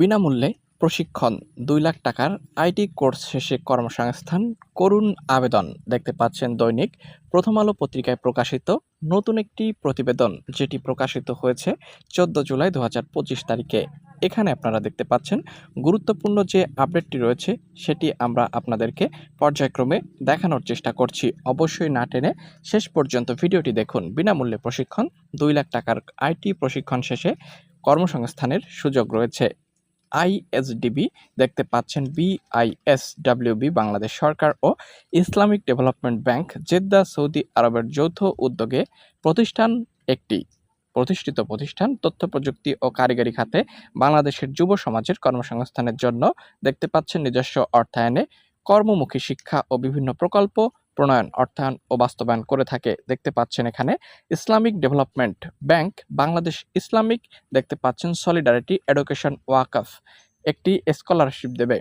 বিনামূল্যে প্রশিক্ষণ, দুই লাখ টাকার আইটি কোর্স শেষে কর্মসংস্থান করুন আবেদন। দেখতে পাচ্ছেন দৈনিক প্রথম আলো পত্রিকায় প্রকাশিত নতুন একটি প্রতিবেদন, যেটি প্রকাশিত হয়েছে চোদ্দ জুলাই দু হাজার পঁচিশ তারিখে। এখানে আপনারা দেখতে পাচ্ছেন গুরুত্বপূর্ণ যে আপডেটটি রয়েছে, সেটি আমরা আপনাদেরকে পর্যায়ক্রমে দেখানোর চেষ্টা করছি। অবশ্যই না টেনে শেষ পর্যন্ত ভিডিওটি দেখুন। বিনামূল্যে প্রশিক্ষণ, দুই লাখ টাকার আইটি প্রশিক্ষণ শেষে কর্মসংস্থানের সুযোগ রয়েছে। আইএসডিবি দেখতে পাচ্ছেন B I S W B Bangladesh Sarkar O Islamic development bank, Jeddah Saudi আরবের যৌথ উদ্যোগে প্রতিষ্ঠান একটি। প্রতিষ্ঠিত প্রতিষ্ঠান, তথ্য প্রযুক্তি ও কারিগরি খাতে বাংলাদেশের যুব সমাজের কর্মসংস্থানের জন্য দেখতে পাচ্ছেন নিজস্ব অর্থায়নে কর্মমুখী শিক্ষা ও বিভিন্ন প্রকল্প প্রণয়ন, অর্থায়ন ও বাস্তবায়ন করে থাকে। দেখতে পাচ্ছেন এখানে Islamic development bank, Bangladesh Islamic. দেখতে পাচ্ছেন সলিডারিটি এডুকেশন ওয়াকফ একটি স্কলারশিপ দেবে।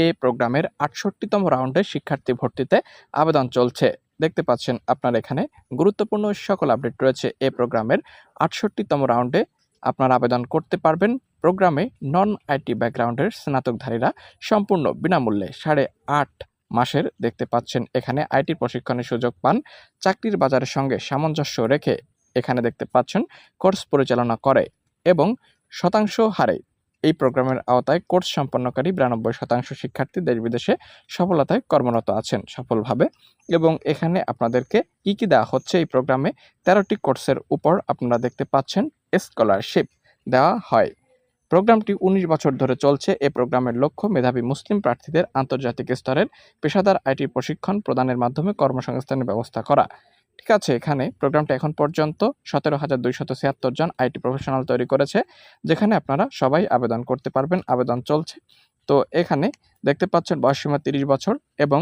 এ প্রোগ্রামের আটষট্টিতম রাউন্ডে শিক্ষার্থী ভর্তিতে আবেদন চলছে। দেখতে পাচ্ছেন আপনার এখানে গুরুত্বপূর্ণ সকল আপডেট রয়েছে। এ প্রোগ্রামের আটষট্টিতম রাউন্ডে আপনারা আবেদন করতে পারবেন। প্রোগ্রামে নন আইটি ব্যাকগ্রাউন্ডের স্নাতকধারীরা সম্পূর্ণ বিনামূল্যে সাড়ে আট মাসের দেখতে পাচ্ছেন এখানে আইটি প্রশিক্ষণের সুযোগ পান। চাকরির বাজারের সঙ্গে সামঞ্জস্য রেখে এখানে দেখতে পাচ্ছেন কোর্স পরিচালনা করে এবং শতাংশ হারে এই প্রোগ্রামের আওতায় কোর্স সম্পন্নকারী বিরানব্বই শতাংশ শিক্ষার্থী দেশ বিদেশে সফলতায় কর্মরত আছেন সফলভাবে এবং এখানে আপনাদেরকে কী কী দেওয়া হচ্ছে এই প্রোগ্রামে তেরোটি কোর্সের উপর আপনারা দেখতে পাচ্ছেন স্কলারশিপ দেওয়া হয়। প্রোগ্রামটি উনিশ বছর ধরে চলছে। এ প্রোগ্রামের লক্ষ্য মেধাবী মুসলিম প্রার্থীদের আন্তর্জাতিক স্তরের পেশাদার আইটি প্রশিক্ষণ প্রদানের মাধ্যমে কর্মসংস্থানের ব্যবস্থা করা। ঠিক আছে, এখানে প্রোগ্রামটা এখন পর্যন্ত সতেরো হাজার দুইশত ছিয়াত্তর জন আইটি প্রফেশনাল তৈরি করেছে, যেখানে আপনারা সবাই আবেদন করতে পারবেন। আবেদন চলছে। তো এখানে দেখতে পাচ্ছেন বয়সসীমা তিরিশ বছর এবং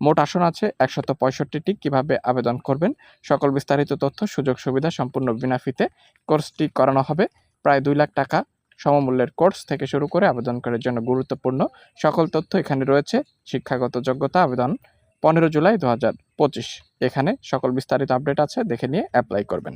মোট আসন আছে একশত পঁয়ষট্টিটি। কীভাবে আবেদন করবেন? সকল বিস্তারিত তথ্য সুযোগ সুবিধা সম্পূর্ণ বিনা ফিতে কোর্সটি করানো হবে। প্রায় দুই লাখ টাকা সমমূল্যের কোর্স থেকে শুরু করে আবেদনকারীর জন্য গুরুত্বপূর্ণ সকল তথ্য এখানে রয়েছে। শিক্ষাগত যোগ্যতা আবেদন পনেরো জুলাই দু হাজার পঁচিশ। এখানে সকল বিস্তারিত আপডেট আছে, দেখে নিয়ে অ্যাপ্লাই করবেন।